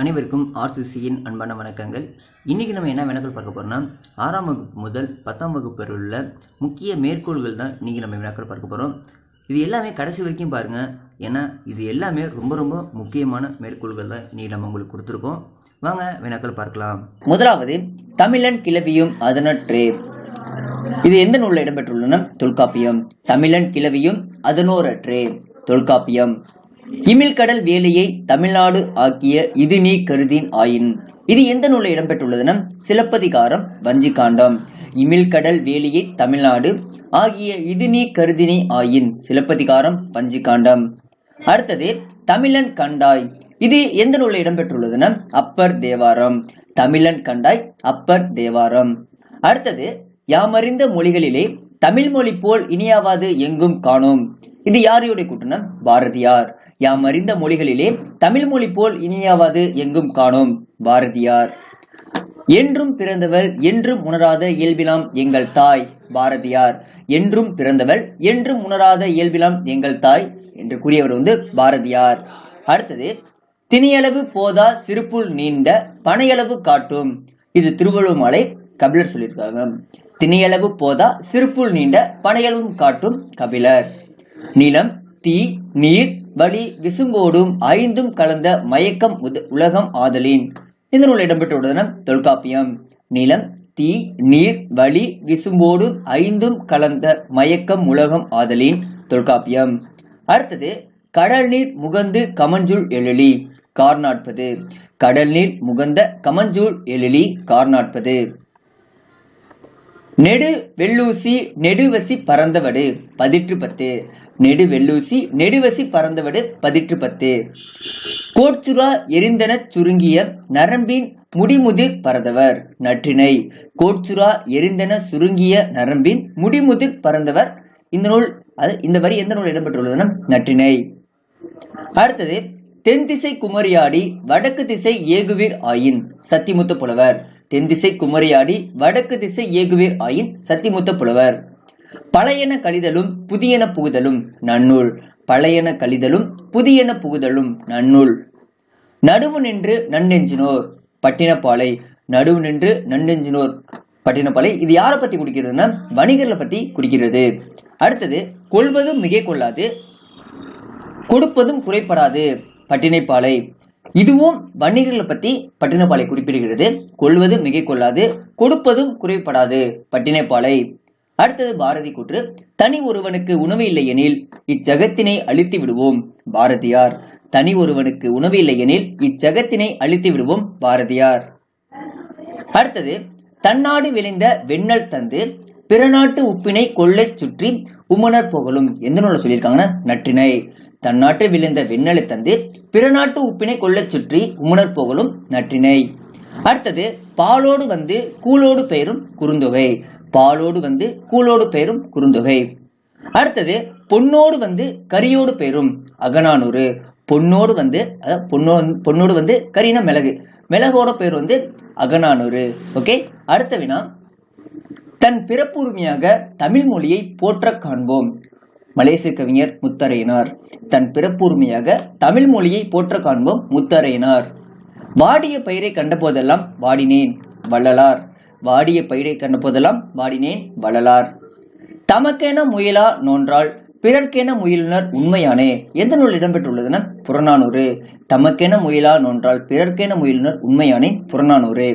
அனைவருக்கும் ஆர்சிசியின் அன்பான வணக்கங்கள். இன்றைக்கி நம்ம என்ன வினாக்கள் பார்க்க போகிறோம்னா ஆறாம் வகுப்பு முதல் பத்தாம் வகுப்பு வரை உள்ள முக்கிய மேற்கோள்கள் தான் இன்றைக்கி நம்ம வினாக்கள் பார்க்க போகிறோம் இது எல்லாமே கடைசி வரைக்கும் பாருங்கள் ஏன்னா இது எல்லாமே ரொம்ப ரொம்ப முக்கியமான மேற்கோள்கள் தான் இன்றைக்கி நம்ம உங்களுக்கு கொடுத்துருக்கோம். வாங்க வினாக்கள் பார்க்கலாம். முதலாவது தமிழன் கிளவியும் அதனற்றே. இது எந்த நூலில் இடம்பெற்றுள்ளன? தொல்காப்பியம். தமிழன் கிளவியும் அதனோரற்றே. தொல்காப்பியம். இமிழ்கடல் வேலையை தமிழ்நாடு ஆக்கிய இது நீ கருதின் ஆயின். இது எந்த நூலில் இடம்பெற்றுள்ளதுன்னா சிலப்பதிகாரம் வஞ்சிகாண்டம் இமிழ்கடல் வேலியை தமிழ்நாடு ஆகிய இது நீ கருதினி ஆயின் சிலப்பதிகாரம் வஞ்சிகாண்டம் அடுத்தது தமிழன் கண்டாய். இது எந்த நூலில் இடம்பெற்றுள்ளதுன்னா அப்பர் தேவாரம். தமிழன் கண்டாய் அப்பர் தேவாரம். அடுத்தது யாமறிந்த மொழிகளிலே தமிழ் மொழி போல் இனியாவது எங்கும் காணோம். இது யாரையுடைய கூட்டணம் பாரதியார். யாம் அறிந்த மொழிகளிலே தமிழ் மொழி போல் இனியாவது எங்கும் காணோம். பாரதியார். என்றும் பிறந்தவள் என்றும் உணராத இயல்பிலாம் எங்கள் தாய் பாரதியார். என்றும் பிறந்தவள் என்றும் உணராத இயல்பிலாம் எங்கள் தாய் என்று கூறியவர் வந்து பாரதியார். அடுத்தது திணியளவு போதா சிறுப்புள் நீண்ட பனையளவு காட்டும். இது திருவள்ளுவமலை கபிலர் சொல்லியிருக்காங்க. திணையளவு போதா சிறுப்புள் நீண்ட பனையளவும் காட்டும் கபிலர். நிலம் தீ நீர் வலி விசும்போடும் ஐந்தும் கலந்த மயக்கம் உத- உலகம் ஆதலின். இந்த நூல் இடம்பெற்றுள்ளதுன தொல்காப்பியம். நிலம் தீ நீர் வலி விசும்போடும் ஐந்தும் கலந்த மயக்கம் உலகம் ஆதலின் தொல்காப்பியம். அடுத்தது கடல் நீர் முகந்து கமஞ்சுள் எழிலி கார் நாட்பது கடல் நீர் முகந்த கமஞ்சூள் எழிலி கார் நாட்பது நெடு வெள்ளூசி நெடுவசி பறந்தவடு பதிற்று பத்து. நெடு வெள்ளூசி நெடுவசி பறந்தவடு பதிற்று பத்து. கோட்சுரா எரிந்தன சுருங்கிய நரம்பின் முடிமுதிர் பறந்தவர் நற்றினை கோட்சுரா எரிந்தன சுருங்கிய நரம்பின் முடிமுதிர் பறந்தவர் இந்த நூல் அது இந்த வரி எந்த நூல் இடம்பெற்றுள்ளதுன்னா நற்றினை அடுத்தது தென் திசை குமரியாடி வடக்கு திசை ஏகுவீர் ஆயின் சத்திமுத்த புலவர். தென் திசை குமரியாடி வடக்கு திசை ஏகுவே ஆயின் சத்திமுத்த புலவர். பழையன கழிதலும் புதியன புகுதலும் நன்னூல். பழையன கழிதலும் புதியன புகுதலும் நன்னூல். நடுவு நின்று நன்னெஞ்சினோர் பட்டினப்பாலை. நடுவு நின்று நன்னெஞ்சினோர் பட்டினப்பாலை. இது யாரை பத்தி குடிக்கிறதுன்னா வணிகர்களை பத்தி குடிக்கிறது. அடுத்தது கொள்வதும் மிகை கொள்ளாது கொடுப்பதும் குறைப்படாது பட்டினைப்பாலை. இதுவும் வணிகர்களை பத்தி பட்டினப்பாலை குறிப்பிடுகிறது. கொள்வது மிகை கொள்ளாது கொடுப்பதும் குறைப்படாது பட்டினப்பாலை. அடுத்தது பாரதி கூற்று. தனி ஒருவனுக்கு உணவு இல்லை எனில் இச்சகத்தினை அழித்து விடுவோம் பாரதியார். தனி ஒருவனுக்கு உணவு இல்லை எனில் இச்சகத்தினை அழித்து விடுவோம் பாரதியார். அடுத்தது தன்னாடு விளைந்த வெண்ணல் தந்து பிறநாட்டு உப்பினை கொள்ளைச் சுற்றி உமனர் புகழும். எந்த நூலை சொல்லியிருக்காங்கன்னா? நற்றினை தன்னாட்டு விழுந்த விண்ணலை தந்து பிற நாட்டு உப்பினை கொள்ளைச் சுற்றி உமனர் புகழும் நற்றினை. அடுத்தது பாலோடு வந்து கூலோடு பெயரும் குறுந்தொகை. பாலோடு வந்து கூலோடு பெயரும் குறுந்தொகை. அடுத்தது பொன்னோடு வந்து கரியோடு பெயரும் அகநானூறு. பொன்னோடு வந்து பொன்னோ பொன்னோடு வந்து கரின மிளகு. மிளகோட பேர் வந்து அகநானூறு. ஓகே? அடுத்த வினா தன் பிறப்புரிமையாக தமிழ் மொழியை போற்ற காண்போம். மலேசிய கவிஞர் முத்தரையினார். தன் பிறப்புரிமையாக தமிழ் மொழியை போற்ற காண்போம் முத்தரையினார். வாடிய பயிரை கண்டபோதெல்லாம் வாடினேன் வள்ளலார். வாடிய பயிரை கண்டபோதெல்லாம் வாடினேன் வள்ளலார். தமக்கென முயலா நோன்றால் பிறர்க்கென முயலுனர் உண்மையானே எந்த நூல் இடம்பெற்றுள்ளதுன்னா புறநானூறு. தமக்கென முயலா நோன்றால் பிறர்க்கென முயலுனர் உண்மையானே புறநானூறு.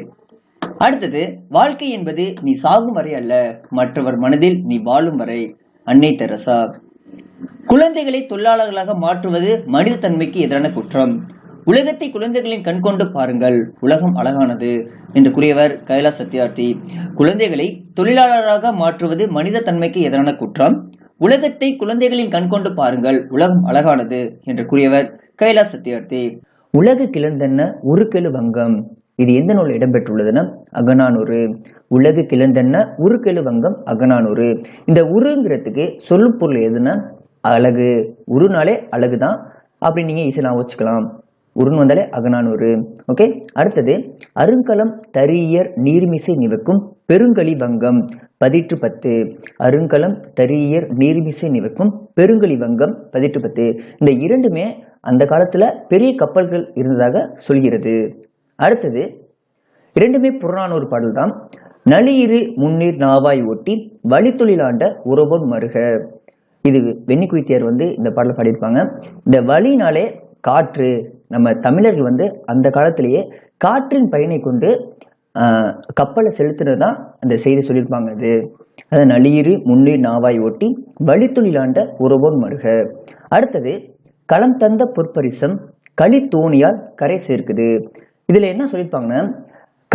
அடுத்தது வாழ்க்கை என்பது நீ சாகும் வரை அல்ல மற்றவர் மனதில் நீ வாழும் வரை. அன்னை தெரசா. குழந்தைகளை தொழிலாளர்களாக மாற்றுவது மனித தன்மைக்கு எதிரான குற்றம். உலகத்தை குழந்தைகளின் கண் கொண்டு பாருங்கள். உலகம் அழகானது என்று கூறியவர் கைலாஸ் சத்யார்த்தி. குழந்தைகளை தொழிலாளராக மாற்றுவது மனித தன்மைக்கு எதிரான குற்றம். உலகத்தை குழந்தைகளின் கண் கொண்டு பாருங்கள். உலகம் அழகானது என்று கூறியவர் கைலாஸ் சத்யார்த்தி. உலகு கிளர்ந்தென்ன கெழு வங்கம்? இது எந்த நூல் இடம்பெற்றுள்ளதுன்னா அகநானூறு. உலகு கிளர்ந்தென்ன உருக்கெழு வங்கம்? அகநானூறு. இந்த உருங்கிறதுக்கு சொல்லு பொருள் எதுன்னா அழகு. உருனாலே அழகு தான் அப்படி நீங்கள் ஈஸியாக வச்சுக்கலாம். உருன் வந்தாலே அகநானூறு. ஓகே அடுத்தது அருங்கலம் தரியர் நீர்மிசை நிவக்கும் பெருங்கலி வங்கம் பதிற்று பத்து. அருங்கலம் தரியர் நீர்மிசை நிவக்கும் பெருங்கலி வங்கம் பதிற்று பத்து. இந்த இரண்டுமே அந்த காலத்தில் பெரிய கப்பல்கள் இருந்ததாக சொல்கிறது. அடுத்தது இரண்டுமே புறநானூறு பாடல் தான் நளியிரு முன்னீர் நாவாய் ஒட்டி வழித்தொழிலாண்ட உறவன் மருக. இது வெண்ணி குயித்தியார் வந்து இந்த பாடலை பாடியிருப்பாங்க. இந்த வழினாலே காற்று. நம்ம தமிழர்கள் வந்து அந்த காலத்திலேயே காற்றின் பயனை கொண்டு கப்பலை செலுத்துறது தான் அந்த செய்தி சொல்லியிருப்பாங்க இது. அதாவது நளியிரு முன்னீர் நாவாய் ஒட்டி வழித்தொழிலாண்ட உறவோன் மருக. அடுத்தது களம் தந்த பொற்பரிசம் களி தோணியால் கரை சேர்க்குது. இதில் என்ன சொல்லியிருப்பாங்கன்னா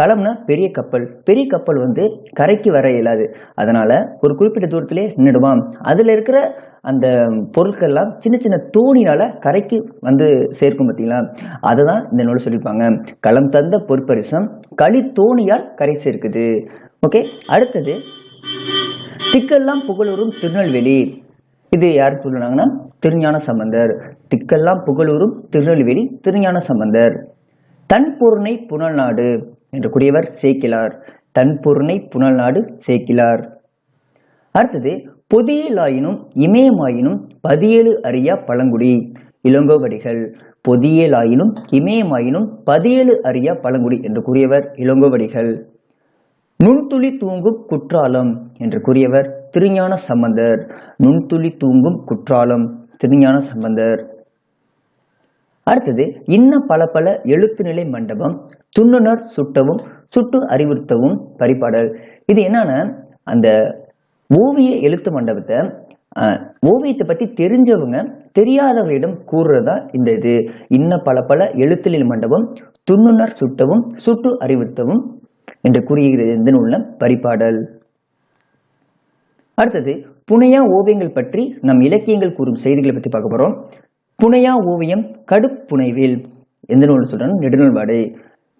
களம்னா பெரிய கப்பல். பெரிய கப்பல் வந்து கரைக்கு வர இயலாது. அதனால ஒரு குறிப்பிட்ட தூரத்திலே நின்றுடுவான் அதில் இருக்கிற அந்த பொருட்கள்லாம் சின்ன சின்ன தோணினால கரைக்கு வந்து சேர்க்கும் பார்த்தீங்களா? அதை தான் இந்த நூல் சொல்லியிருப்பாங்க. களம் தந்த பொற்பரிசம் களி தோணியால் கரை சேர்க்குது. ஓகே அடுத்தது திக்கெல்லாம் புகழூரும் திருநெல்வேலி. இது யார் சொல்லுனாங்கன்னா? திருஞான சம்பந்தர். திக்கெல்லாம் புகழூரும் திருநெல்வேலி திருஞான சம்பந்தர். தன் பொருணை புனல்நாடு. என்று கூடியவர் சேக்கிலார். தன் பொருணை புனல்நாடு சேக்கிலார். அடுத்தது பொதியலாயினும் இமயமாயினும் பதியேழு அறியா பழங்குடி. இளங்கோவடிகள். பொதியலாயினும் இமயமாயினும் பதியேழு அறியா பழங்குடி என்று கூறியவர் இளங்கோவடிகள். நுண்துளி தூங்கும் குற்றாலம் என்று கூறியவர் திருஞான சம்பந்தர். நுண்துளி தூங்கும் குற்றாலம் திருஞான சம்பந்தர். அடுத்தது இன்ன பல பல எழுத்துநிலை மண்டபம் துண்ணுணர் சுட்டவும் சுட்டு அறிவுறுத்தவும் பரிபாடல். இது என்னன்னா அந்த ஓவிய எழுத்து மண்டபத்தை ஓவியத்தை பத்தி தெரிஞ்சவங்க தெரியாதவர்களிடம் கூறுறதா இந்த இது. இன்ன பல பல எழுத்துநிலை மண்டபம் துண்ணுணர் சுட்டவும் சுட்டு அறிவுறுத்தவும் என்று கூறுகிறது இந்த நூல்ல பரிபாடல். அடுத்தது புனையா ஓவியங்கள் பற்றி நம் இலக்கியங்கள் கூறும் செய்திகளை பத்தி பார்க்க போறோம். புனையா ஓவியம் கடுப்புனைவில் எந்த நூல் சொல்றோம் நெடுநல்வாடை.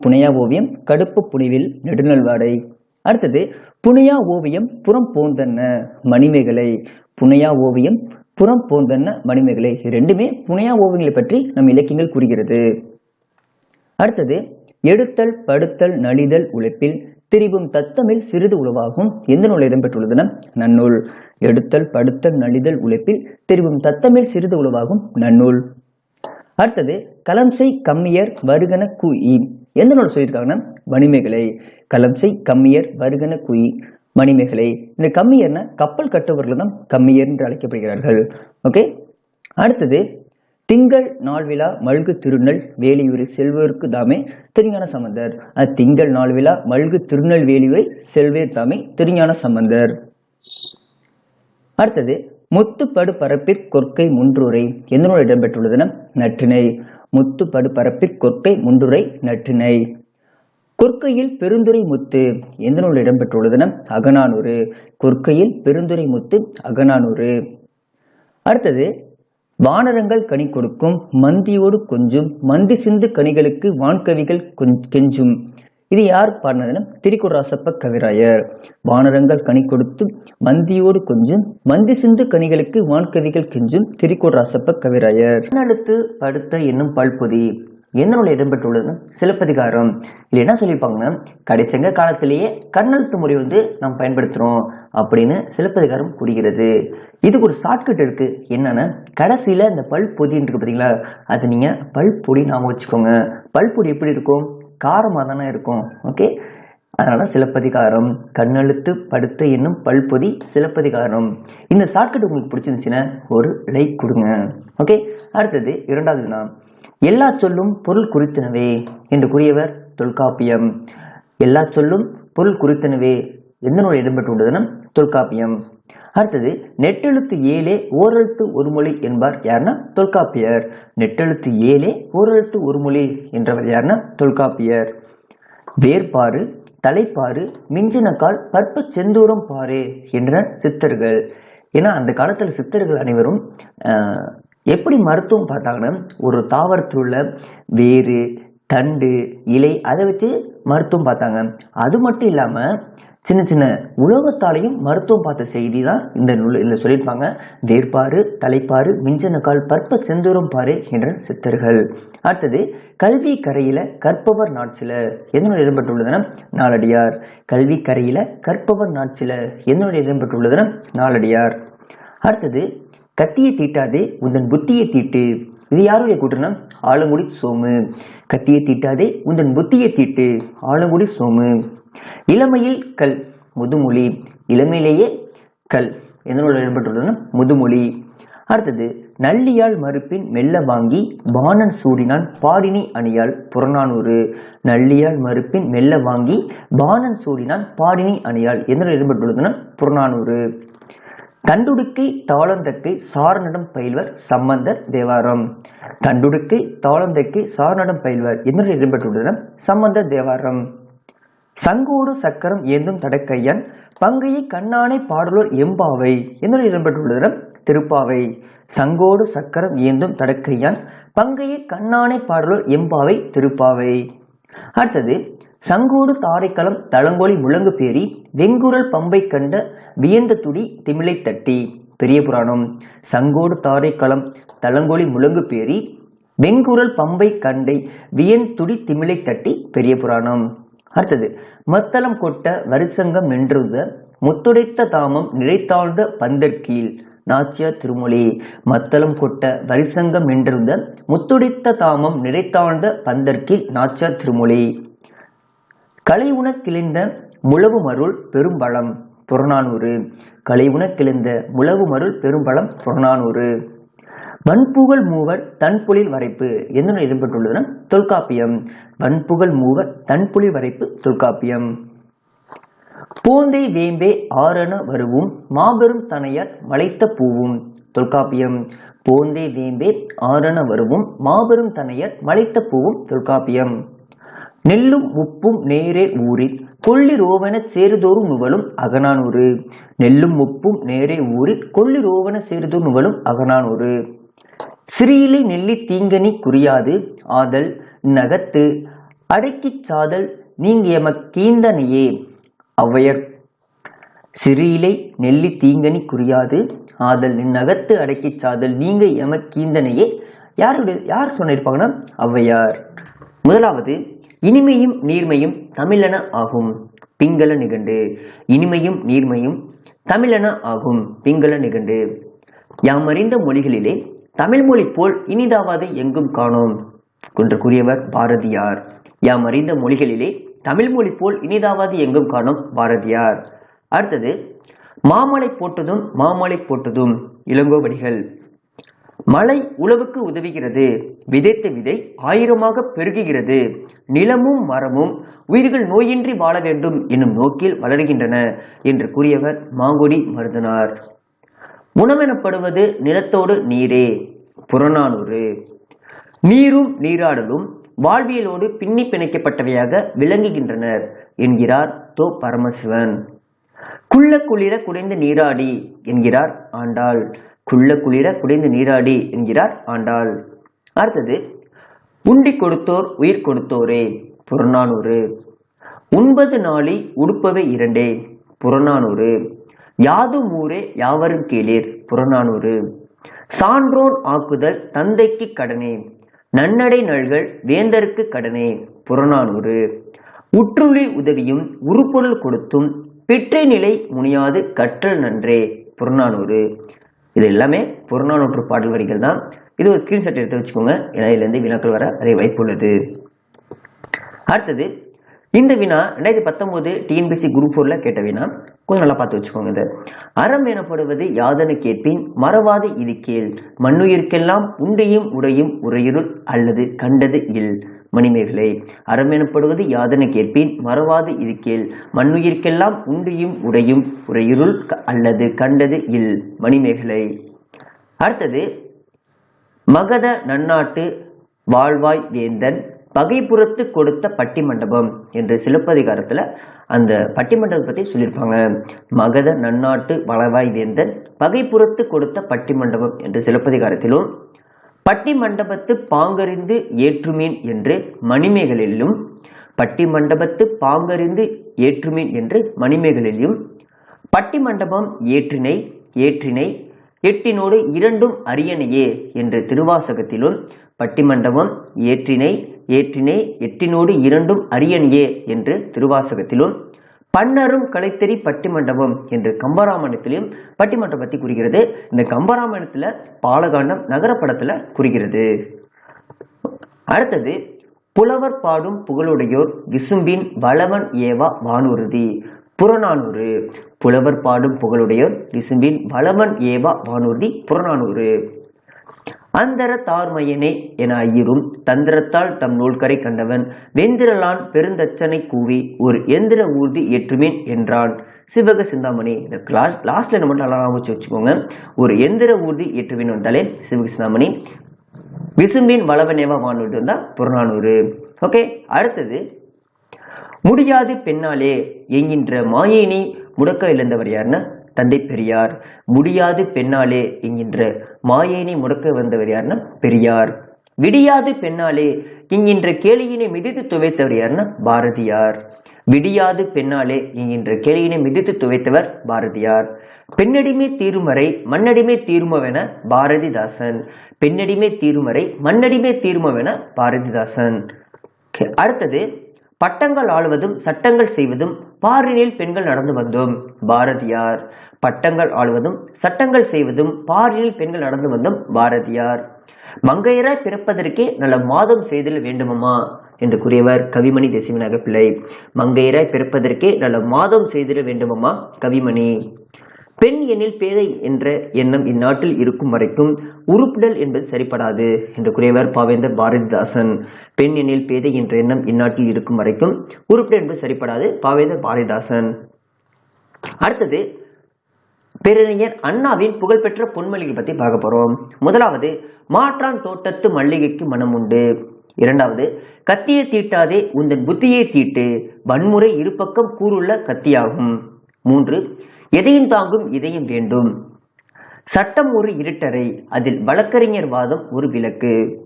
புனையா ஓவியம் கடுப்பு புனைவில் நெடுநல்வாடை. அடுத்தது புனையா ஓவியம் புறம் போந்தன்ன மணிமேகலை. புனையா ஓவியம் புறம் போந்தன்ன மணிமேகலை. இது ரெண்டுமே புனையா ஓவியங்களை பற்றி நம் இலக்கியங்கள் கூறுகிறது. அடுத்தது எடுத்தல் படுத்தல் நலிதல் உழைப்பில் திரிவும் தத்தமில் சிறிது உளவாகும். எந்த நூல் இடம்பெற்றுள்ளதுன்னா நன்னூல். எடுத்தல் படுத்தல் நலிதல் உழைப்பில் தெரிவும் தத்தமிழ் சிறிது உளவாகும் நன்னூல். அடுத்தது கலம்சை கம்மியர் வருகன குயி. எந்த நூல் சொல்லியிருக்காங்கன்னா மணிமேகலை கலம்சை கம்மியர் வருகன குயி. மணிமேகலை இந்த கம்மியர்னா கப்பல் கட்டுபவர்கள் தான் கம்மியர் என்று அழைக்கப்படுகிறார்கள். ஓகே? அடுத்தது திங்கள் நாள் விழா மல்கு திருநெல் வேலியூர் செல்வருக்கு தாமே திருஞான சம்பந்தர். அது திங்கள் நாள் விழா மல்கு திருநெல் வேலியூரை செல்வே தாமே திருஞான சம்பந்தர். அடுத்தது முத்துப்படு பரப்பிற் கொற்கை முன்றுரை. எந்த நூல் இடம்பெற்றுள்ளதுன்னா நற்றினை. முத்துப்படு பரப்பிற் கொற்கை முன்றுரை நற்றினை. கொற்கையில் பெருந்துரை முத்து. எந்த நூல் இடம்பெற்றுள்ளதுன்னா அகநானூறு. கொற்கையில் பெருந்துரை முத்து அகநானூறு. அடுத்தது வானரங்கள் கனி கொடுக்கும் மந்தியோடு கொஞ்சும் மந்தி சிந்து கனிகளுக்கு வான்கவிகள் கொஞ்- கெஞ்சும். இது யார் பாடினதுன்னா திரிகுறாசப்ப கவிராயர். வானரங்கள் கனி கொடுத்து மந்தியோடு கொஞ்சும் மந்தி சிந்து கனிகளுக்கு வான்கவிகள் கெஞ்சும் திரிகுறாசப்ப கவிராயர். அடுத்து படுத்த என்னும் பல்பொதி. எந்த நூல் இடம்பெற்றுள்ளதுன்னா சிலப்பதிகாரம். இல்லை என்ன சொல்லியிருப்பாங்கன்னா கடைச்சங்க காலத்திலேயே கண்ணெழுத்து முறை வந்து நாம் பயன்படுத்துகிறோம் அப்படின்னு சிலப்பதிகாரம் கூறுகிறது. இதுக்கு ஒரு ஷார்ட்கட் இருக்கு. என்னன்னா கடைசியில் இந்த பல் பொதின்னு இருக்கு பாத்தீங்களா? அது நீங்கள் பல் பொடி நாம வச்சுக்கோங்க. பல் பொடி எப்படி இருக்கும்? காரமாக தானே இருக்கும் ஓகே அதனால் சிலப்பதிகாரம் கண்ணெழுத்து படுத்து என்னும் பல்பொதி சிலப்பதிகாரம். இந்த ஷார்ட்கட் உங்களுக்கு பிடிச்சிருந்துச்சுன்னா ஒரு லைக் கொடுங்க ஓகே அடுத்தது இரண்டாவது வினா. எல்லா சொல்லும் பொருள் குறித்தனவே என்று கூறியவர் தொல்காப்பியம். எல்லா சொல்லும் பொருள் குறித்தனவே எந்த நூல் இடம்பெற்றுள்ளதுன்னா தொல்காப்பியம். அடுத்தது நெட்டெழுத்து ஏழே ஓரெழுத்து ஒரு மொழி என்பார் யாருன்னா தொல்காப்பியர். நெட்டெழுத்து ஏழே ஓரெழுத்து ஒரு மொழி என்றவர் யாருன்னா தொல்காப்பியர். வேர்பாறு தலைப்பாறு மிஞ்சினக்கால் பற்ப செந்தூரம் பாரு என்ற சித்தர்கள். ஏன்னா அந்த காலத்தில் சித்தர்கள் அனைவரும் எப்படி மருத்துவம் பார்த்தாங்கன்னா ஒரு தாவரத்தில் உள்ள வேறு தண்டு இலை அதை வச்சு மருத்துவம் பார்த்தாங்க. அது மட்டும் இல்லாமல் சின்ன சின்ன உலோகத்தாலையும் மருத்துவம் பார்த்த செய்தி தான் இந்த நூல் இதில் சொல்லியிருப்பாங்க. வேர்பாறு தலைப்பாறு மிஞ்சனக்கால் பற்ப செந்தூரம் பாரு என்ற சித்தர்கள். அடுத்தது கல்வி கரையில கற்பவர் நாட்சில. எந்த நூல் இடம்பெற்றுள்ளதுன்னா? நாலடியார். கல்வி கரையில கற்பவர் நாட்சில. எந்த நூல் இடம்பெற்றுள்ளதுன்னா? நாலடியார். அடுத்தது கத்தியை தீட்டாதே உந்தன் புத்தியை தீட்டு. இது யாருடைய கூற்றுனா ஆலங்குடி சோமு. கத்தியை தீட்டாதே உந்தன் புத்தியை தீட்டு. ஆலங்குடி சோமு. இளமையில் கல் முதுமொழி. இளமையிலேயே கல். எதனோட இடம்பெற்றுள்ளன முதுமொழி. அடுத்தது நல்லியால் மறுப்பின் மெல்ல வாங்கி பாணன் சூடினான் பாடினி அணியால் புறநானூறு. நல்லியால் மறுப்பின் மெல்ல வாங்கி பாணன் சூடினான் பாடினி அணியால் எதனோட இடம்பெற்றுள்ளதுன்னா புறநானூறு. தண்டுடுக்கை தாளந்தக்கை சாரநடம் பயில்வர் சம்பந்தர் தேவாரம். தண்டுடுக்கை தாளந்தக்கை சாரநடம் பயில்வர். என்னுடைய இடம்பெற்றுள்ளன சம்பந்தர் தேவாரம். சங்கோடு சக்கரம் ஏந்தும் தடக்கையன் பங்கையை கண்ணானை பாடலோர் எம்பாவை என்னுடைய இடம்பெற்றுள்ளன திருப்பாவை. சங்கோடு சக்கரம் ஏந்தும் தடக்கையான் பங்கையை கண்ணானை பாடலோர் எம்பாவை திருப்பாவை. அடுத்தது சங்கோடு தாரைக்களம் தளங்கோலி முழங்கு பேரி வெங்குரல் பம்பை கண்ட வியந்த துடி திமிலை தட்டி. பெரிய புராணம். சங்கோடு தாரைக்களம் தளங்கோலி முழங்கு பேரி வெங்குரல் பம்பை கண்டை வியன் துடி திமிலை தட்டி. பெரிய புராணம். அடுத்தது மத்தளம் கொட்ட வரிசங்கம் நின்றுத முத்துடைத்த தாமம் நிலைத்தாழ்ந்த பந்தற்கீழ் நாச்சியார் திருமொழி. மத்தளம் கொட்ட வரிசங்கம் நின்றிருந்த முத்துடைத்த தாமம் நிலைத்தாழ்ந்த பந்தற்கீழ் நாச்சியார் திருமொழி. கலை உணக்கிழிந்த முழவு மருள் பெரும்பழம் புறநானூறு. கலை உணக்கிழிந்த முழவு மருள் பெரும்பழம் புறநானூறு. வன்புகழ் மூவர் தன்புலில் வரைப்பு. எந்த இடம்பெற்றுள்ளதுன்னா தொல்காப்பியம். வன்புகழ் மூவர் தன்புலில் வரைப்பு தொல்காப்பியம். பூந்தை வேம்பே ஆரண வருவும் மாபெரும் தனையர் மலைத்த பூவும் தொல்காப்பியம். போந்தே வேம்பே ஆரண வருவும் மாபெரும் தனையர் மலைத்த பூவும் தொல்காப்பியம். நெல்லும் உப்பும் நேரே ஊரில் கொள்ளி ரோவன சேருதோறும் நுவலும் அகனானூறு நெல்லும் உப்பும் நேரே ஊரில் கொள்ளி ரோவன சேருதோறும் நுவலும் அகனானூறு சிறியிலை நெல்லி தீங்கனி குறியாது. ஆதல் நகத்து அடக்கிச் சாதல் நீங்கியமக் கீந்தனையே. ஔவையர் சிறியிலை நெல்லி தீங்கனி குறியாது. ஆதல் நகத்து அடக்கிச் சாதல் நீங்க எம கீந்தனையே. யாருடைய யார் சொன்னிருப்பாங்கன்னா? ஔவையார் முதலாவது இனிமையும் நீர்மையும் தமிழன ஆகும் பிங்கள நிகண்டு. இனிமையும் நீர்மையும் தமிழன ஆகும் பிங்கள நிகண்டு. யாம் அறிந்த மொழிகளிலே தமிழ் மொழி போல் இனிதாவது எங்கும் காணோம். என்று கூறியவர் பாரதியார். யாம் அறிந்த மொழிகளிலே தமிழ் மொழி போல் இனிதாவது எங்கும் காணோம் பாரதியார். அடுத்தது மாமலை போட்டதும் மாமலை போட்டதும் இளங்கோவடிகள். மழை உழவுக்கு உதவுகிறது விதைத்த விதை ஆயிரமாக பெருகுகிறது நிலமும் மரமும் உயிர்கள் நோயின்றி வாழ வேண்டும் என்னும் நோக்கில் வளர்கின்றன என்று கூறியவர் மாங்குடி மருதனார். உணவெனப்படுவது நிலத்தோடு நீரே. புறநானூறு. நீரும் நீராடலும் வாழ்வியலோடு பின்னி பிணைக்கப்பட்டவையாக விளங்குகின்றனர் என்கிறார் தோ பரமசிவன். குள்ள குளிர குடைந்து நீராடி என்கிறார் ஆண்டாள். குள்ள குளிர குடைந்து நீராடி என்கிறார் ஆண்டாள். அடுத்தது உண்டி கொடுத்தோர் உயிர் கொடுத்தோரே. புறநானூறு. உண்பது நாளி உடுப்பவை இரண்டே. புறநானூறு. யாதும் ஊரே யாவரும் கேளீர். புறநானூறு. சான்றோன் ஆக்குதல் தந்தைக்கு கடனே. நன்னடை நல்கள் வேந்தருக்கு கடனே. புறநானூறு. உற்றுளி உதவியும் உருப்பொருள் கொடுத்தும் பிற்றை நிலை முனியாது கற்றல் நன்றே. புறநானூறு. இது எல்லாமே புறநானூற்று பாடல் வரிகள் தான். இது ஒரு ஸ்கிரீன்ஷாட் எடுத்து வச்சுக்கோங்க. ஏன்னா இதுலேருந்து வினாக்கள் வர நிறைய வாய்ப்புள்ளது அடுத்தது இந்த வினா ரெண்டாயிரத்தி பத்தொன்பது டிஎன்பிசி குரூப் ஃபோர்ல கேட்ட வினா கொஞ்சம் நல்லா பார்த்து வச்சுக்கோங்க இது. அறம் எனப்படுவது யாதன கேட்பின் மறவாது இது கேள். மண்ணுயிர்க்கெல்லாம் உண்டையும் உடையும் உரையுருள் அல்லது கண்டது இல். மணிமேகலை அறம் எனப்படுவது யாதன கேட்பின் மறவாது இது கேள். மண்ணுயிர்க்கெல்லாம் உண்டையும் உடையும் உரையுருள் க- அல்லது கண்டது இல். மணிமேகலை. அடுத்தது மகத நன்னாட்டு வாழ்வாய் வேந்தன் பகைப்புறத்து கொடுத்த பட்டிமண்டபம் என்று சிலப்பதிகாரத்தில் அந்த பட்டிமண்டபத்தை பற்றி சொல்லியிருப்பாங்க. மகத நன்னாட்டு வளவாய் வேந்தன் பகைப்புறத்து கொடுத்த பட்டிமண்டபம் என்று சிலப்பதிகாரத்திலும் பட்டிமண்டபத்து பாங்கறிந்து ஏற்றுமீன் என்று மணிமேகலிலும் பட்டிமண்டபத்து பாங்கறிந்து ஏற்றுமீன் என்று மணிமேகலிலும் பட்டிமண்டபம் ஏற்றினை ஏற்றினை எட்டினோடு இரண்டும் அரியணையே என்று திருவாசகத்திலும் பட்டிமண்டபம் ஏற்றினை ஏற்றினே எட்டினோடு இரண்டும் அரியணியே என்று திருவாசகத்திலும் பன்னரும் கலைத்தறி பட்டிமண்டபம் என்று கம்பராமாயணத்திலையும் பட்டிமன்றம் பத்தி குறிக்கிறது. இந்த கம்பராமாயணத்துல பாலகாண்டம் நகரப்படத்துல குறிக்கிறது. அடுத்தது புலவர் பாடும் புகழுடையோர் விசும்பின் வளவன் ஏவா வானூர்தி புறநானூறு. புலவர் பாடும் புகழுடையோர் விசும்பின் வளவன் ஏவா வானூர்தி புறநானூறு. அந்தர தார்மையனே என ஐயரும் தந்திரத்தால் தம் நூல்கரை கண்டவன். வெந்திரலான் பெருந்தச்சனை கூவி ஒரு எந்திர ஊர்தி ஏற்றுமேன் என்றான். சிவக சிந்தாமணி இந்த கிளாஸ் லாஸ்ட்ல நம்ம நல்லா ஞாபகம் வச்சு வச்சுக்கோங்க. ஒரு எந்திர ஊர்தி ஏற்றுமேன் வந்தாலே சிவக சிந்தாமணி விசும்பின் வளவனேவா வானூர்தி வந்தா புறநானூறு. ஓகே அடுத்தது முடியாது பெண்ணாலே என்கின்ற மாயினி முடக்க இழந்தவர் யாருன்னா தந்தை பெரியார் முடியாது பெண்ணாலே என்கின்ற மாயேனை முடக்க வந்தவர் யாருன்னா பெரியார். விடியாது பெண்ணாலே என்கின்ற கேளியினை மிதித்து துவைத்தவர் யாருன்னா பாரதியார். விடியாது பெண்ணாலே என்கின்ற கேளியினை மிதித்து துவைத்தவர் பாரதியார். பெண்ணடிமை தீர்மறை மண்ணடிமை தீர்மவென பாரதிதாசன். பெண்ணடிமை தீர்மறை மண்ணடிமை தீர்மவென பாரதிதாசன். அடுத்தது பட்டங்கள் ஆளுவதும் சட்டங்கள் செய்வதும் பாரினில் பெண்கள் நடந்து வந்தோம். பாரதியார் பட்டங்கள் ஆளுவதும் சட்டங்கள் செய்வதும் பாரினில் பெண்கள் நடந்து வந்தோம் பாரதியார். மங்கையராய் பிறப்பதற்கே நல்ல மாதம் செய்தல் வேண்டுமம்மா என்று கூறியவர் கவிமணி தேசிவநாயக பிள்ளை. மங்கையராய் பிறப்பதற்கே நல்ல மாதம் செய்திட வேண்டுமம்மா கவிமணி. பெண் எண்ணில் பேதை என்ற எண்ணம் இந்நாட்டில் இருக்கும் வரைக்கும் உருப்பிடல் என்பது சரிப்படாது என்று கூறியவர் பாவேந்தர் பாரதிதாசன். பெண் எண்ணில் பேதை என்ற எண்ணம் இந்நாட்டில் இருக்கும் வரைக்கும் உருப்பிடல் என்பது சரிப்படாது பாவேந்தர் பாரதிதாசன். அடுத்தது பேரறிஞர் அண்ணாவின் புகழ்பெற்ற பொன்மொழிகள் பற்றி பார்க்க போறோம். முதலாவது மாற்றான் தோட்டத்து மல்லிகைக்கு மனம் உண்டு. இரண்டாவது கத்தியை தீட்டாதே உந்தன் புத்தியை தீட்டு வன்முறை இருபக்கம் கூறுள்ள கத்தியாகும். மூன்று எதையும் தாங்கும் இதயம் வேண்டும். சட்டம் ஒரு இருட்டறை அதில் வழக்கறிஞர் வாதம் ஒரு விளக்கு.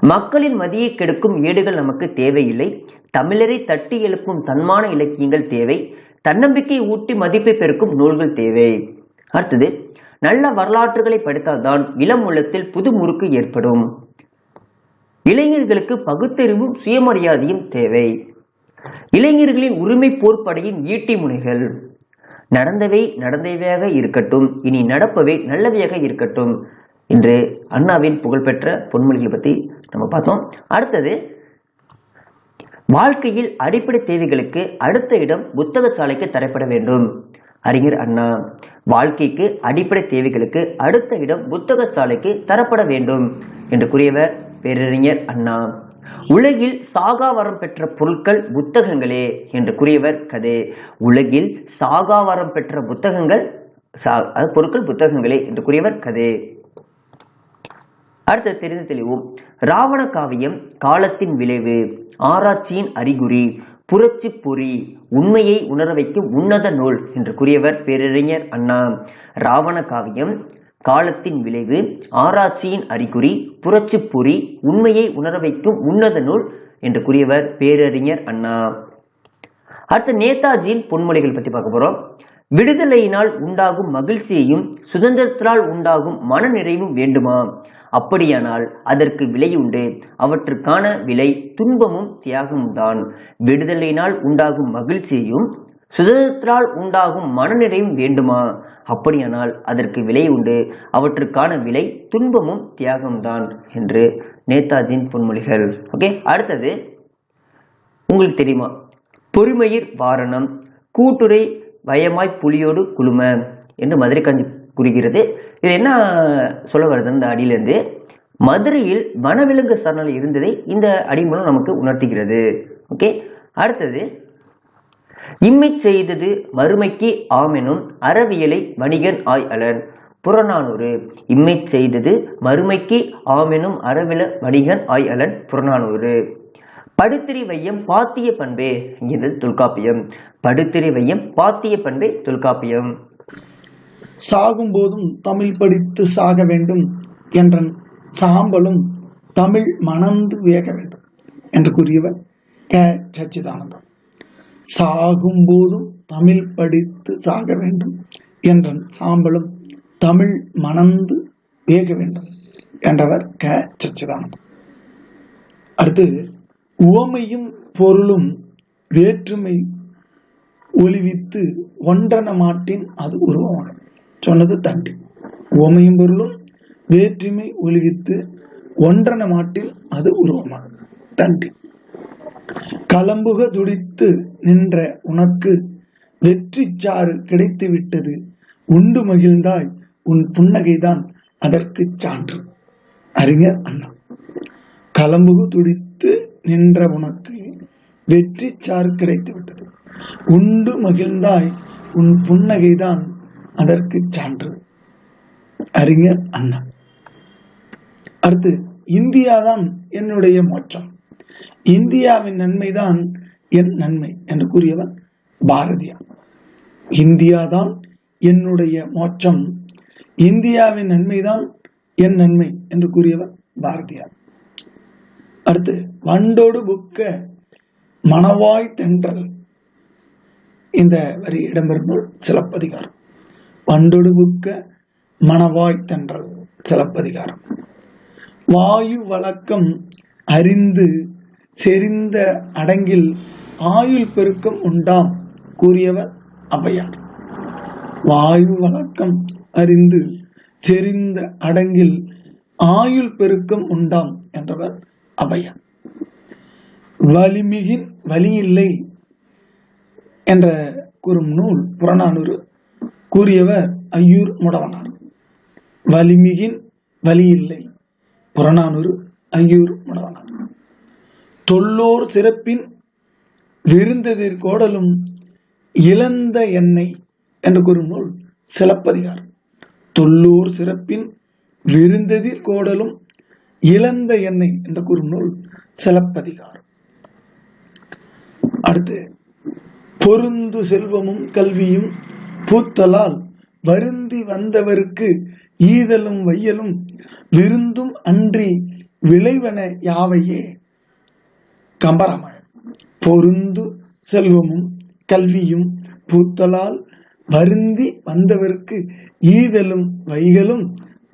மக்களின் மதியை கெடுக்கும் ஏடுகள் நமக்கு தேவையில்லை. தமிழரை தட்டி எழுப்பும் தன்மான இலக்கியங்கள் தேவை. தன்னம்பிக்கை ஊட்டி மதிப்பை பெருக்கும் நூல்கள் தேவை. அடுத்தது நல்ல வரலாற்றுகளை படித்தால்தான் இளம் உள்ளத்தில் புது முறுக்கு ஏற்படும். இளைஞர்களுக்கு பகுத்தறிவும் சுயமரியாதையும் தேவை. இளைஞர்களின் உரிமை போர்ப்படையின் ஈட்டி முனைகள். நடந்தவை நடந்தவையாக இருக்கட்டும். இனி நடப்பவை நல்லவையாக இருக்கட்டும். என்று அண்ணாவின் புகழ்பெற்ற பொன்மொழிகளை பற்றி நம்ம பார்த்தோம். அடுத்தது வாழ்க்கையில் அடிப்படை தேவைகளுக்கு அடுத்த இடம் புத்தக சாலைக்கு தரப்பட வேண்டும். அறிஞர் அண்ணா வாழ்க்கைக்கு அடிப்படை தேவைகளுக்கு அடுத்த இடம் புத்தக சாலைக்கு தரப்பட வேண்டும் என்று கூறியவர் பேரறிஞர் அண்ணா. உலகில் சாகாவரம் பெற்ற பொருட்கள் புத்தகங்களே என்று கூறியவர் கதே. உலகில் சாகாவரம் பெற்ற புத்தகங்கள் சா- பொருட்கள் புத்தகங்களே என்று கூறியவர் கதே. அடுத்த தெரிந்து தெளிவோம். ராவண காவியம் காலத்தின் விளைவு ஆராய்ச்சியின் அறிகுறி புரட்சி பொறி உண்மையை உணர வைக்கும் உன்னத நூல் என்று கூறியவர் பேரறிஞர் அண்ணா. ராவண காவியம் காலத்தின் விளைவு ஆராய்ச்சியின் அறிகுறி புரட்சி பொறி உண்மையை உணர வைக்கும் உன்னத நூல் என்று கூறியவர் பேரறிஞர் அண்ணா. அடுத்த நேதாஜியின் பொன்மொழிகள் பற்றி பார்க்க போறோம். விடுதலையினால் உண்டாகும் மகிழ்ச்சியையும் சுதந்திரத்தினால் உண்டாகும் மனநிறைவும் வேண்டுமா? அப்படியானால் அதற்கு விலை உண்டு. அவற்றுக்கான விலை துன்பமும் தியாகமும் தான் விடுதலையினால் உண்டாகும் மகிழ்ச்சியையும் சுதந்திரத்தினால் உண்டாகும் மனநிறைவும் வேண்டுமா? அப்படியானால் அதற்கு விலை உண்டு. அவற்றுக்கான விலை துன்பமும் தியாகம்தான் என்று நேதாஜியின் பொன்மொழிகள். ஓகே அடுத்தது உங்களுக்கு தெரியுமா? பொறுமையிர் வாரணம் கூட்டுரை வயமாய் புலியோடு குழும என்று மதுரை காஞ்சி குறிக்கிறது இது என்ன சொல்ல வருது இந்த அடியிலேருந்து? மதுரையில் வனவிலங்கு சரணாலயம் இருந்ததை இந்த அடி மூலம் நமக்கு உணர்த்துகிறது. ஓகே அடுத்தது இம்மை செய்தது மறுமைக்கு ஆமெனும் அறவியலை வணிகன் ஆய் அலன். புறநானூறு. இம்மை செய்தது மறுமைக்கு ஆமெனும் அறவில வணிகன் ஆய் அலன். புறநானூறு. படுத்திரி வையம் பாத்திய பண்பே என்கிறது தொல்காப்பியம். படுத்திரி வையம் பாத்திய பண்பே தொல்காப்பியம். சாகும்போதும் தமிழ் படித்து சாக வேண்டும் என்ற சாம்பலும் தமிழ் மணந்து வேக வேண்டும் என்று கூறியவர் க. சச்சிதானந்தம். சாகும்போதும் தமிழ் படித்து சாக வேண்டும் என்ற சாம்பலும் தமிழ் மணந்து வேக வேண்டும் என்றவர் க. சச்சிதானந்தம். அடுத்து உவமையும் பொருளும் வேற்றுமை ஒளிவித்து ஒன்றன மாட்டின் அது உருவமாகும். சொன்னது தண்டி. உவமையும் பொருளும் வேற்றுமை ஒளிவித்து ஒன்றன மாட்டில் அது உருவமாகும். தண்டி. களம்புக துடித்து நின்ற உனக்கு வெற்றி சாறு கிடைத்து விட்டது உண்டு மகிழ்ந்தாய் உன் புன்னகைதான் அதற்கு சான்று. அறிஞர் அண்ணா. களம்புகு துடித்து நின்ற உனக்கு வெற்றி சாறு கிடைத்து விட்டது உண்டு மகிழ்ந்தாய் உன் புன்னகைதான் அதற்கு சான்று. அறிஞர் அண்ணா. அடுத்து இந்தியாதான் என்னுடைய மோட்சம். இந்தியாவின் நன்மைதான் என் நன்மை என்று கூறியவர் பாரதியார். இந்தியாதான் என்னுடைய மோட்சம் இந்தியாவின் நன்மைதான் என் நன்மை என்று கூறியவர் பாரதியார். அடுத்து வண்டோடு புக்க மணவாய் தென்றல். இந்த வரி இடம்பெறும் நூல் சிலப்பதிகாரம். வண்டொடு புக்க மணவாய் தென்றல் சிலப்பதிகாரம். வாயு வழக்கம் அறிந்து செறிந்த அடங்கில் ஆயுள் பெருக்கம் உண்டாம் கூறியவர் அவையார். வாயு வழக்கம் அறிந்து செறிந்த அடங்கில் ஆயுள் பெருக்கம் உண்டாம் என்றவர் அவையார். வலிமிகின் வலியில்லை என்ற கூறும் நூல் புறநானூறு கூறியவர் ஐயூர் முடவனார். வலிமிகின் வலியில்லை புறநானூறு ஐயூர் முடவனார். தொல்லோர் சிறப்பின் விருந்ததிர் கோடலும் இழந்த எண்ணெய் என்று கூறும் நூல் சிலப்பதிகாரம். தொல்லூர் சிறப்பின் விருந்ததிர் கோடலும் இழந்த எண்ணெய் என்று கூறும் நூல் சிலப்பதிகாரம். அடுத்து பொருந்து செல்வமும் கல்வியும் பூத்தலால் வருந்தி வந்தவருக்கு ஈதலும் வையலும் விருந்தும் அன்றி விளைவன யாவையே? கம்பராமாயணம் பொருந்து செல்வமும் கல்வியும் பூத்தலால் வருந்தி வந்தவருக்கு ஈதலும் வைகளும்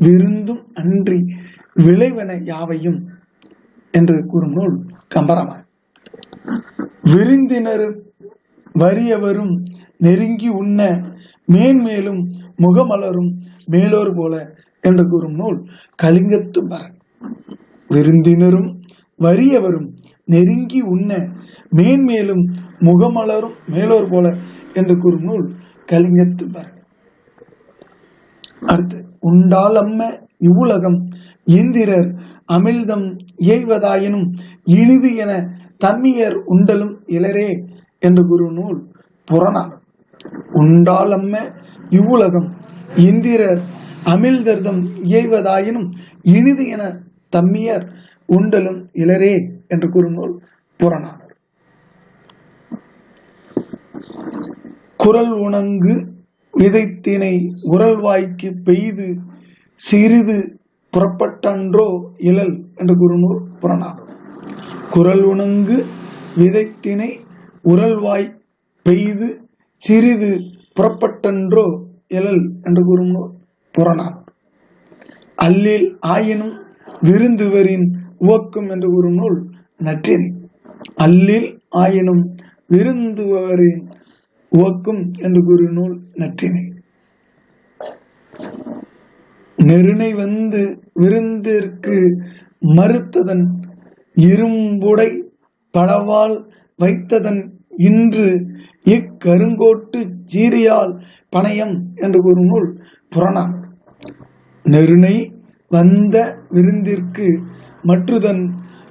விருந்தும் அன்றி விளைவன யாவையும் என்று கூறும் நூல் கம்பராமாயணம் விருந்தினரும் வறியவரும் நெருங்கி உண்ண மேன்மேலும் முகமலரும் மேலோர் போல என்று கூறும் நூல் கலிங்கத்து பரன் விருந்தினரும் வறியவரும் நெருங்கி உண்ண மேன்மேலும் முகமலரும் மேலோர் போல என்று கூறும் நூல் கலிங்கத்து அடுத்து உண்டால் அம்ம இவ்வுலகம் இந்திரர் அமிழ்தம் இயைவதாயினும் இனிது என தம்மியர் உண்டலும் இளரே என்று குரு நூல் புறநானூறு. உண்டால் அம்ம இவ்வுலகம் இந்திரர் அமிழ்தர்தம் இயைவதாயினும் இனிது என தம்மியர் உண்டலும் இளரே என்று கூறும் நூல் புறநானூறு குரல் உணங்கு விதைத்தினை உரல் வாய்க்கு பெய்து சிறிது புறப்பட்டன்றோ இழல் என்று கூறுநூல் புறநானூறு குரல் உணங்கு விதைத்தினை உரல்வாய் பெய்து சிறிது புறப்பட்டன்றோ எழல் என்று கூறும் நூல் புறநானூறு அல்லில் ஆயினும் விருந்துவரின் உவக்கும் என்று கூறும் நூல் நற்றினை அல்லில் ஆயினும் விருந்துவரின் உவக்கும் என்று கூறும் நூல் நற்றினை. நெருணை வந்து விருந்திற்கு மறுத்ததன் இரும்புடை பலவால் வைத்ததன் இன்று இக்கருங்கோட்டு சீரியால் பணையம் என்று கூறும் நூல் புறநானூறு நெருணை வந்த விருந்திற்கு மற்றுதன்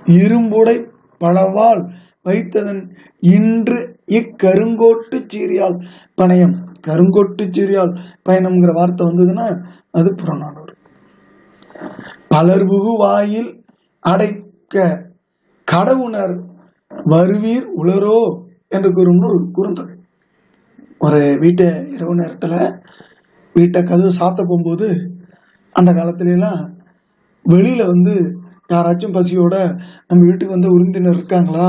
இரும்புடை பலவால் வைத்ததன் இன்று இக்கருங்கோட்டு சீரியால் பணயம். கருங்கோட்டு சீரியால் பயணம்ங்கிற வார்த்தை வந்ததுன்னா அது புறநானூறு. பலர்புகு வாயில் அடைக்க கடவுணர் வருவீர் உளரோ என்று கூறும் நூல் குறுந்தொகை. ஒரு வீட்டை இரவு நேரத்தில் வீட்டை கதவு சாத்த போகும்போது அந்த காலத்துலலாம் வெளியில் வந்து யாராச்சும் பசியோட நம்ம வீட்டுக்கு வந்து விருந்தினர் இருக்காங்களா?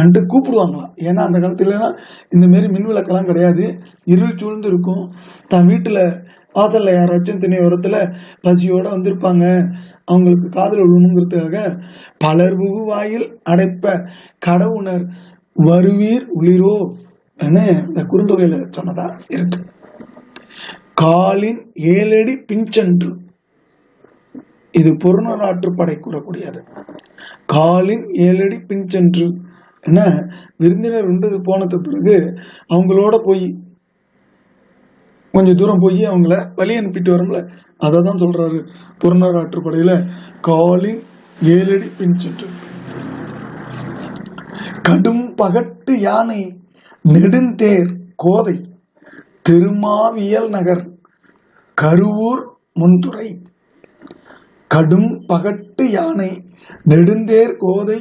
அன்ட்டு கூப்பிடுவாங்களாம் ஏன்னா அந்த காலத்துலலாம் இந்தமாரி இந்த மின் விளக்கெல்லாம் கிடையாது. இருள் சூழ்ந்து இருக்கும். தன் வீட்டில் வாசலில் யாராச்சும் திணை உரத்தில் பசியோட வந்திருப்பாங்க. அவங்களுக்கு காதல் விழுணுங்கிறதுக்காக பலர் வாயில் அடைப்ப கடவுணர் வருவீர் உளிரோ இந்த குறுந்தொகையில் சொன்னதா இருக்கு. காலின் ஏழடி பிஞ்சென்று இது புறநாற்றுப்படை கூறக்கூடியது. காலின் ஏழடி பிஞ்சென்று என்ன விருந்தினர் உண்டு போனது பிறகு அவங்களோட போய் கொஞ்சம் தூரம் போய் அவங்கள வழி அனுப்பிட்டு வரும்ல. அதை தான் சொல்றாரு புறநாற்றுப்படையில காலின் ஏழடி பிஞ்சென்று கடும் பகட்டு யானை நெடுந்தேர் கோதை திருமாவியல் நகர் கருவூர் முன்துறை. கடும் பகட்டு யானை நெடுந்தேர் கோதை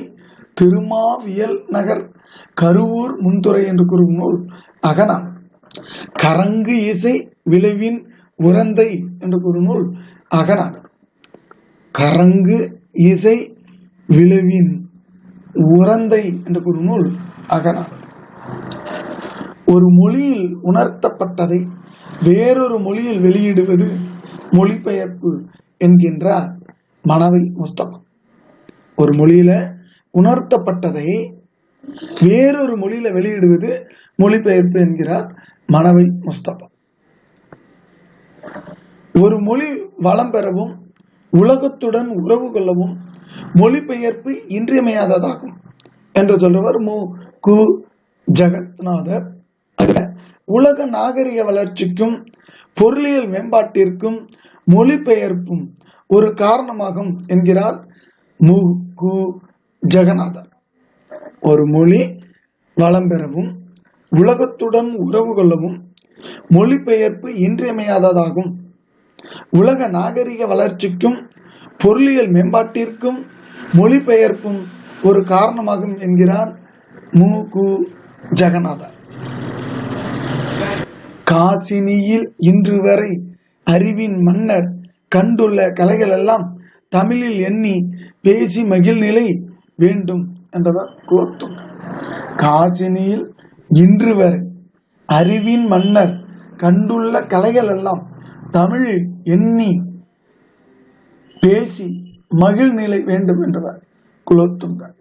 திருமாவியல் நகர் கருவூர் முன்துறை என்று கூறும் நூல் அகனா. கரங்கு இசை விளைவின் உரந்தை என்று கூறும் நூல் அகனா. கரங்கு இசை விளைவின் உரந்தை என்று கூறும் நூல் அகனா. ஒரு மொழியில் உணர்த்தப்பட்டதை வேறொரு மொழியில் வெளியிடுவது மொழிபெயர்ப்பு என்கின்றார் மனவை முஸ்தபா ஒரு மொழியில உணர்த்தப்பட்டதை வேறொரு மொழியில வெளியிடுவது மொழிபெயர்ப்பு என்கிறார் மனவை முஸ்தபா ஒரு மொழி வளம் பெறவும் உலகத்துடன் உறவு கொள்ளவும் மொழிபெயர்ப்பு இன்றியமையாததாகும் என்று சொல்றவர் மு. கு. ஜெகத்நாதர். அதுல உலக நாகரிக வளர்ச்சிக்கும் பொருளியல் மேம்பாட்டிற்கும் மொழிபெயர்ப்பும் ஒரு காரணமாகும் என்கிறார் மு. கு. ஜெகநாதர் ஒரு மொழி வளம் பெறவும் உலகத்துடன் உறவு கொள்ளவும் மொழிபெயர்ப்பு இன்றியமையாததாகும். உலக நாகரிக வளர்ச்சிக்கும் பொருளியல் மேம்பாட்டிற்கும் மொழிபெயர்ப்பும் ஒரு காரணமாகும் என்கிறார் மு. கு. ஜெகநாதர் காசினியில் இன்று வரை அறிவின் மன்னர் கண்டுள்ள கலைகள் எல்லாம் தமிழில் எண்ணி பேசி மகிழ்நிலை வேண்டும் என்றவர் குலோத்துங்க காசினியில் இன்று வரை அறிவின் மன்னர் கண்டுள்ள கலைகள் எல்லாம் தமிழில் எண்ணி பேசி மகிழ்நிலை வேண்டும் என்றவர் குலோத்துங்கர்.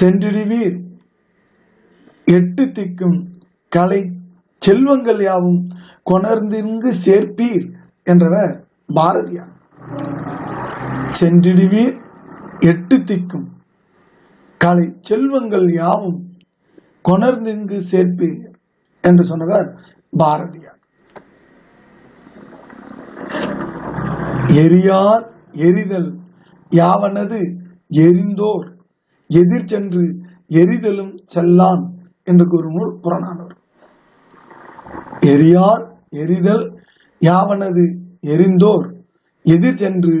சென்றிடுவீர் எட்டு திக்கும் கலை செல்வங்கள் யாவும் கொணர்ந்திங்கு சேர்ப்பீர் என்றவர் பாரதியார். சென்றிடுவீர் எட்டு திக்கும். கலை செல்வங்கள் யாவும் கொணர்ந்திங்கு சேர்ப்பீர் என்று சொன்னவர் பாரதியார். எரியார் எரிதல் யாவனது எரிந்தோர். எதிர் சென்று எரிதலும் செல்லான் என்று கூறும் நூல் புறநானூறு. எரியார் எரிதல் யாவனது எரிந்தோர் எதிர் சென்று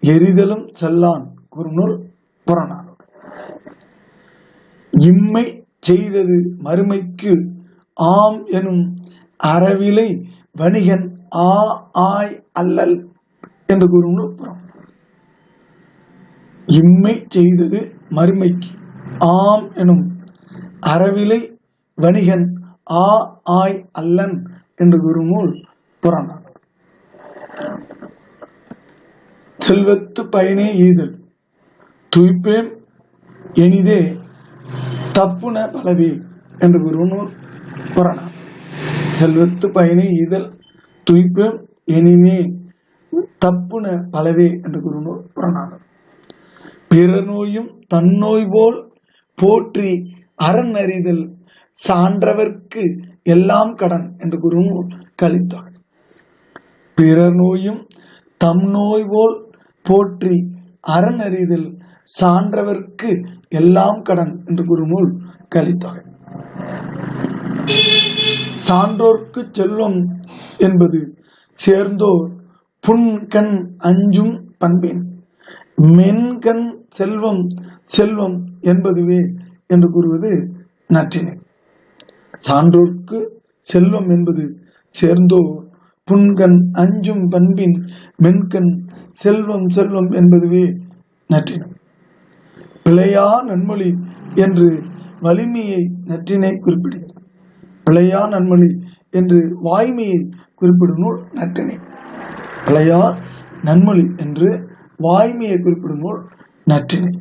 எரிதலும் செல்லான் குறுநூல் நூல் இம்மை செய்தது மறுமைக்கு ஆம் எனும் அறவிலை வணிகன் ஆ ஆய் அல்லல் என்று கூறும் புறம். இம்மை செய்தது மறுமைக்கு ஆம் எனும் அறவிலை வணிகன் ஆ ஆய் அல்லன் என்று குருநூல் நூல் செல்வத்து பயனே ஈதல் துய்ப்பேம் எனிதே தப்புன பலவே என்று குருநூல் நூல் செல்வத்து பயனே ஈதல் துய்ப்பேம் எனினே தப்புன பலவே என்று குருநூல் நூல் பிறர் நோயும் தன்னோய் போல் போற்றி அரண் அறிதல் சான்றவர்க்கு எல்லாம் கடன் என்று குருநூல் கழித்தார் கலித்தொகை பிறர் நோயும் தம் நோய் போல் போற்றி அரண் அறிதல் சான்றவர்க்கு எல்லாம் கடன் என்று குருநூல் கழித்தார் சான்றோர்க்கு செல்வம் என்பது சேர்ந்தோர் புன்கண் அஞ்சும் பண்பேன். மென்கண் செல்வம் செல்வம் என்பதுவே என்று கூறுவது நற்றினை. சான்றோர்க்கு செல்வம் என்பது சேர்ந்தோர் புன்கண் அஞ்சும் பண்பின் மென்கண் செல்வம் செல்வம் என்பதுவே நற்றினம். பிழையா நன்மொழி என்று வலிமையை நற்றினை குறிப்பிடுகிறது. பிழையா நன்மொழி என்று வாய்மையை குறிப்பிடும் நூல் நற்றினை. பிழையா நன்மொழி என்று வாய்மையை குறிப்பிடும் நூல் நற்றினை.